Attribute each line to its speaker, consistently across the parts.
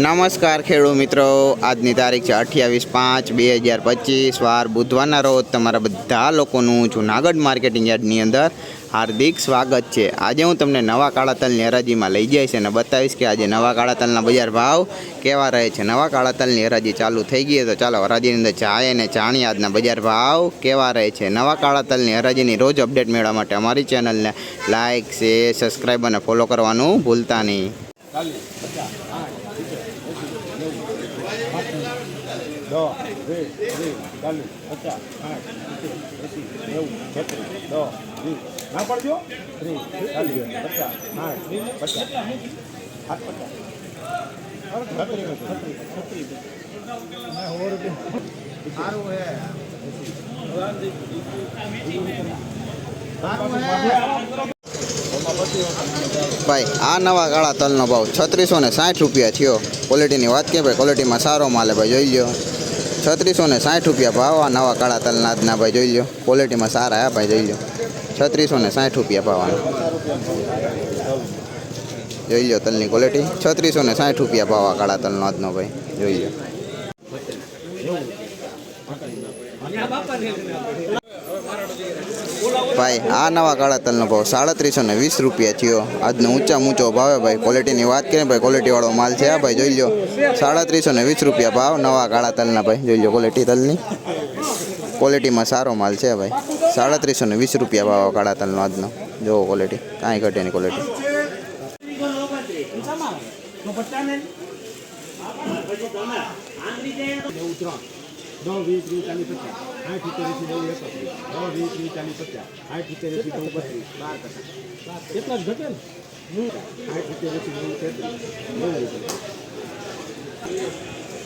Speaker 1: નમસ્કાર ખેડૂત મિત્રો. આજની તારીખ છે અઠ્યાવીસ પાંચ બે હજાર પચીસ. વાર બુધવારના રોજ તમારા બધા લોકોનું જુનાગઢ માર્કેટિંગ યાર્ડની અંદર હાર્દિક સ્વાગત છે. આજે હું તમને નવા કાળા તલની હરાજીમાં લઈ જઈશ અને બતાવીશ કે આજે નવા કાળા તલના બજાર ભાવ કેવા રહે છે. નવા કાળા તલની હરાજી ચાલુ થઈ ગઈ તો ચાલો હરાજીની અંદર જાય અને જાણીએ આજના બજાર ભાવ કેવા રહે છે. નવા કાળા તલની હરાજીની રોજ અપડેટ મેળવવા માટે અમારી ચેનલને લાઇક શેર સબસ્ક્રાઈબ અને ફોલો કરવાનું ભૂલતા નહીં.
Speaker 2: દસ વીસ ત્રીસ ચાલીસ પચાસ સાઠ સિત્તેર એંસી નેવું છત્રીસ દસ વીસ ના પડજો. ત્રીસ ચાલીસ પચાસ સાઠ પચાસ. સાત પચાસ છત્રીસ છત્રીસ છત્રીસ
Speaker 1: ભાઈ, આ નવા કાળા તલનો ભાવ છત્રીસો ને સાઠ રૂપિયા થયો. ક્વોલિટીની વાત કે ભાઈ ક્વોલિટીમાં સારો માલે ભાઈ, જોઈ લ્યો. છત્રીસો ને સાઠ રૂપિયા ભાવ આ નવા કાળા તલના આજના ભાઈ, જોઈ લો ક્વોલિટીમાં સારા હે ભાઈ, જોઈ લો છત્રીસો ને સાઠ રૂપિયા ભાવ જોઈ લો તલની ક્વોલિટી છત્રીસો ને સાઠ રૂપિયા ભાવ આ કાળા તલનો આજનો ભાઈ, જોઈ લ્યો. ભાઈ, આ નવા કાળા તલનો ભાવ સાડત્રીસો ને વીસ રૂપિયા થયો. આજનો ઊંચા ઊંચો ભાવે ભાઈ ક્વોલિટીની વાત કરીએ ભાઈ ક્વોલિટીવાળો માલ છે આ ભાઈ, જોઈ લો સાડત્રીસો ને વીસ રૂપિયા ભાવ નવા કાળા તલના ભાઈ, જોઈ લો ક્વોલિટી તલની. ક્વોલિટીમાં સારો માલ છે ભાઈ. સાડત્રીસો ને વીસ રૂપિયા ભાવ કાળા તલનો આજનો. જોવો ક્વોલિટી કાંઈ ઘટે નહીં ક્વોલિટી
Speaker 2: દસ, વીસ, ત્રીસ, ચાલીસ, પચાસ. સાઠ સિત્તેર એંસી નેવું એકત્રીસ દસ, વીસ, ત્રીસ, ચાલીસ, પચાસ. સાઠ સિત્તેર એંસી નેવું બત્રીસ. બાર ટકા. એટલા જ ઘટે ને? સાઠ સિત્તેર એંસી તેત્રીસ.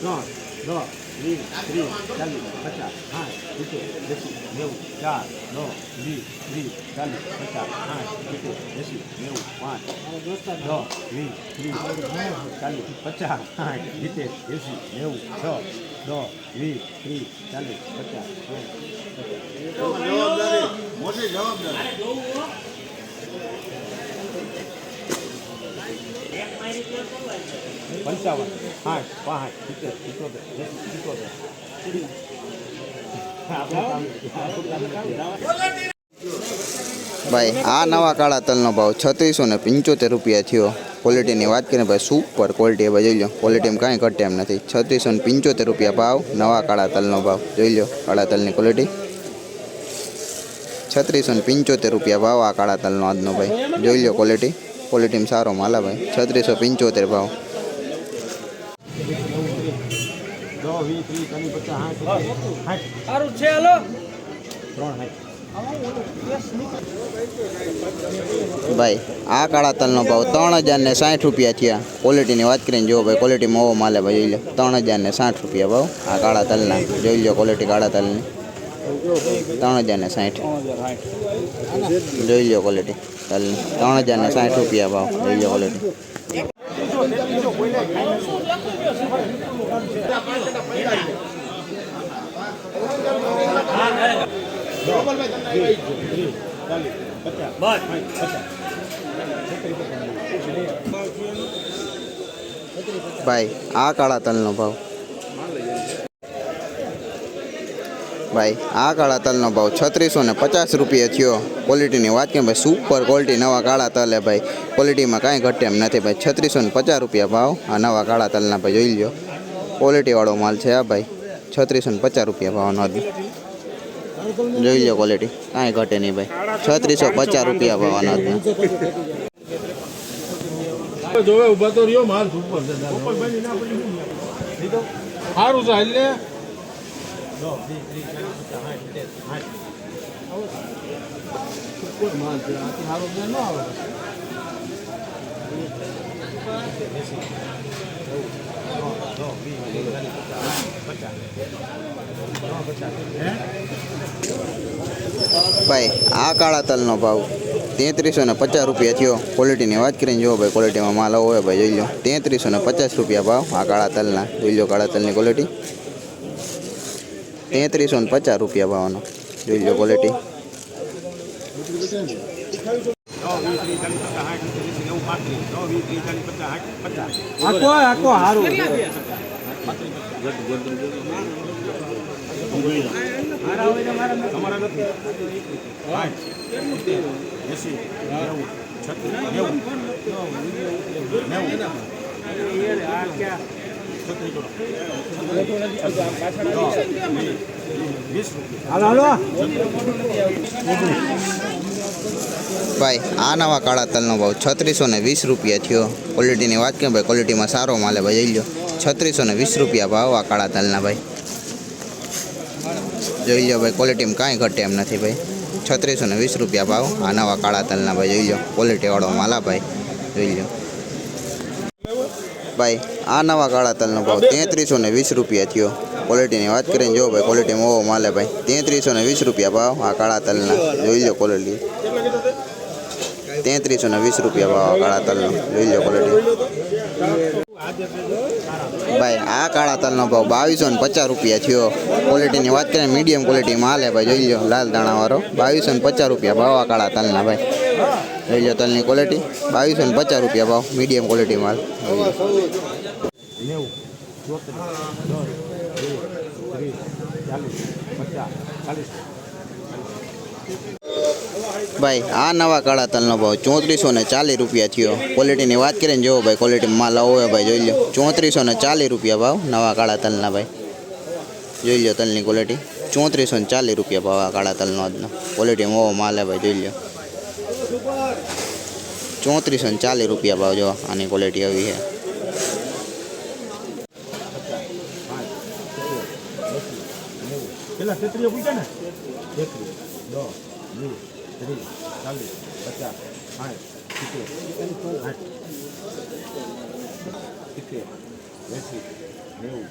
Speaker 2: ત્રણ. દસ વીસ, ત્રીસ, ચાલીસ, પચાસ આઠ સિત્તેર, એંસી, નેવું, ચાર, નવ, વીસ, ત્રીસ, ચાલીસ, પચાસ આઠ સિત્તેર, એંસી, નેવું, પાંચ દસ વીસ, ત્રીસ, ચાલીસ, પચાસ આઠ સિત્તેર, એંસી, નેવું, છ નવ વીસ, ત્રીસ, ચાલીસ, પચાસ પંચાવન. સાઠ પાંઠ, સિત્તેર, સિત્તોતેર સિત્તોતેર.
Speaker 1: ભાઈ, આ નવા કાળા તલનો ભાવ છત્રીસો ને પંચોતેર રૂપિયા થયો. ક્વોલિટીની વાત કરીએ ભાઈ સુપર ક્વોલિટી ભાઈ, જોઈ લો ક્વોલિટીમાં કાંઈ ઘટે એમ નથી. છત્રીસો ને પંચોતેર રૂપિયા ભાવ, નવા કાળા તલનો ભાવ. જોઈ લો કાળા તલની ક્વોલિટી છત્રીસો ને પંચોતેર રૂપિયા ભાવ આ કાળા તલનો આજનો ભાઈ. જોઈ લો ક્વોલિટી ક્વોલિટીમાં સારો માલા ભાઈ. છત્રીસો પંચોતેર ભાવ
Speaker 2: દસ વીસ ત્રીસ ચાલીસ પચાસ સાઠ સાઠ
Speaker 3: સારું છે હાલો.
Speaker 2: ત્રણ સાઠ
Speaker 1: ભાઈ આ કાળા તલનો ભાવ ત્રણ હજાર ને સાઠ રૂપિયા થયા. ક્વોલિટીની વાત કરીને જો ભાઈ ક્વોલિટીમાં ઓવો માલે ભાઈ જોઈ લો. ત્રણ હજાર ને સાઠ રૂપિયા ભાવ આ કાળા તલના. જોઈ લો ક્વોલિટી કાળા તલની. ત્રણ હજાર ને સાઠ. જોઈ લો ક્વોલિટી તલની. ત્રણ હજાર ને સાઠ રૂપિયા ભાવ. જોઈ લો ક્વોલિટી
Speaker 2: ત્રીસ ચાલીસ પચાસ સાઠ પચાસ
Speaker 1: ભાઈ, આ કાળા તલનો ભાવ. ભાઈ, આ કાળા તલનો ભાવ છત્રીસો ને પચાસ રૂપિયા થયો. ક્વોલિટીની વાત કે ભાઈ? સુપર ક્વોલિટી નવા કાળા તલ હે ભાઈ. ક્વોલિટીમાં કાંઈ ઘટે એમ નથી ભાઈ. છત્રીસો ને પચાસ રૂપિયા ભાવ આ નવા કાળા તલના ભાઈ, જોઈ લો ક્વોલિટીવાળો માલ છે આ ભાઈ. છત્રીસો ને પચાસ રૂપિયા ભાવનો આજનો જોઈ લો ક્વોલિટી કાંઈ ઘટે નહીં ભાઈ. છત્રીસો પચાસ રૂપિયા ભાવનો આજનો
Speaker 3: જોવે ઊભા તો રહ્યો, માલ સુપર છે. સારું છે હાલ ને માલ છે આથી સારું છે ન આવે
Speaker 1: ભાઈ, આ કાળા તલનો ભાવ તેત્રીસો ને પચાસ રૂપિયા થયો. ક્વોલિટીની વાત કરીને જુઓ ભાઈ ક્વોલિટીમાં માલ હોય ભાઈ, જોઈ લો. તેત્રીસો ને પચાસ રૂપિયા ભાવ આ કાળા તલના. જોઈ લો કાળા તલની ક્વોલિટી તેત્રીસો ને પચાસ રૂપિયા ભાવનો. જોઈ લો ક્વોલિટી
Speaker 2: દસ વીસ ત્રીસ ચાલીસ પચાસ સાઠ સિત્તેર એંસી નેવું પાંચ વીસ ત્રીસ ચાલીસ પચાસ સાઠ પચાસ
Speaker 3: આખો આખો હારું
Speaker 2: તમારા નથી. સિત્તેર એંસી નેવું છત્રીસ નેવું. વીસ રૂપિયા
Speaker 3: હાલો. હાલો
Speaker 1: ભાઈ, આ નવા કાળા તલનો ભાવ છત્રીસો ને વીસ રૂપિયા થયો. ક્વોલિટીની વાત કે ભાઈ ક્વોલિટીમાં સારો માલે ભાઈ, જોઈ લો. છત્રીસો ને વીસ રૂપિયા ભાવ આ કાળા તલના ભાઈ. જોઈ લો ભાઈ ક્વોલિટીમાં કાંઈ ઘટે એમ નથી ભાઈ. છત્રીસો ને વીસ રૂપિયા ભાવ આ નવા કાળા તલના ભાઈ, જોઈ લો. ક્વોલિટીવાળો માલા ભાઈ, જોઈ લો. ભાઈ, આ નવા કાળા તલનો ભાવ તેત્રીસો ને વીસ રૂપિયા થયો. ક્વોલિટીની વાત કરીને જો ભાઈ ક્વોલિટી મોવો માલે ભાઈ. તેત્રીસો ને વીસ રૂપિયા ભાવ, આ કાળા તલના. જોઈ લો ક્વોલિટી તેત્રીસો ને વીસ રૂપિયા ભાવ કાળા તલનો. જોઈ લો ક્વોલિટી ભાઈ, આ કાળા તલનો ભાવ બાવીસો ને પચાસ રૂપિયા થયો. ક્વોલિટીની વાત કરીએ મીડિયમ ક્વોલિટીમાં હાલે ભાઈ, જોઈ લો, લાલ દાણાવાળો બાવીસો ને પચાસ રૂપિયા ભાવ આ કાળા તલના ભાઈ. જોઈ લો તલની ક્વોલિટી બાવીસો ને પચાસ રૂપિયા ભાવ મીડિયમ ક્વોલિટી માલ.
Speaker 2: નેવું ચોત્રીસ દસ
Speaker 1: ભાઈ, આ નવા કાળા તલનો ભાવ ચોત્રીસો ને ચાલીસ રૂપિયા થયો. ક્વોલિટીની વાત કરીને જોવો ભાઈ ક્વોલિટી માલ આવો ભાઈ, જોઈ લો ચોત્રીસો ને ચાલીસ રૂપિયા ભાવ નવા કાળા તલના ભાઈ. જોઈ લો તલની ક્વોલિટી ચોત્રીસો ને ચાલીસ રૂપિયા ભાવ આ કાળા તલનો આજનો. ક્વોલિટી મોવો માલ ભાઈ, જોઈ લો ચોત્રીસો ને ચાલીસ રૂપિયા ભાવ જો આની ક્વોલિટી આવી છે
Speaker 2: પેલા છત્રીઓ પૂછે ને? એકવીસ દસ વીસ ત્રીસ ચાલીસ પચાસ સાઠ સિત્તેર સિત્તેર એસી નેવું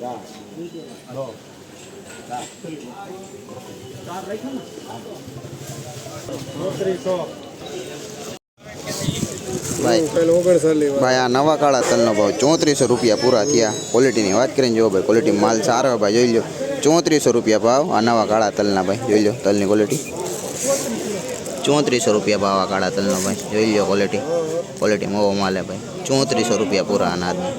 Speaker 2: ચાર દસ
Speaker 1: ભાઈ આ નવા કાળા તલનો ભાવ ચોત્રીસો રૂપિયા પૂરા થયા. ક્વોલિટીની વાત કરીને જો ભાઈ ક્વોલિટી માલ સારો ભાઈ જોઈ લો ચોત્રીસો રૂપિયા ભાવ. આ નવા કાળા તલના ભાઈ, જોઈ લો તલની ક્વોલિટી ચોત્રીસો રૂપિયા ભાવ આ કાળા તલનો ભાઈ, જોઈ લો ક્વોલિટી ક્વોલિટી મોવો માલે ભાઈ. ચોત્રીસો રૂપિયા પૂરા અનાજના.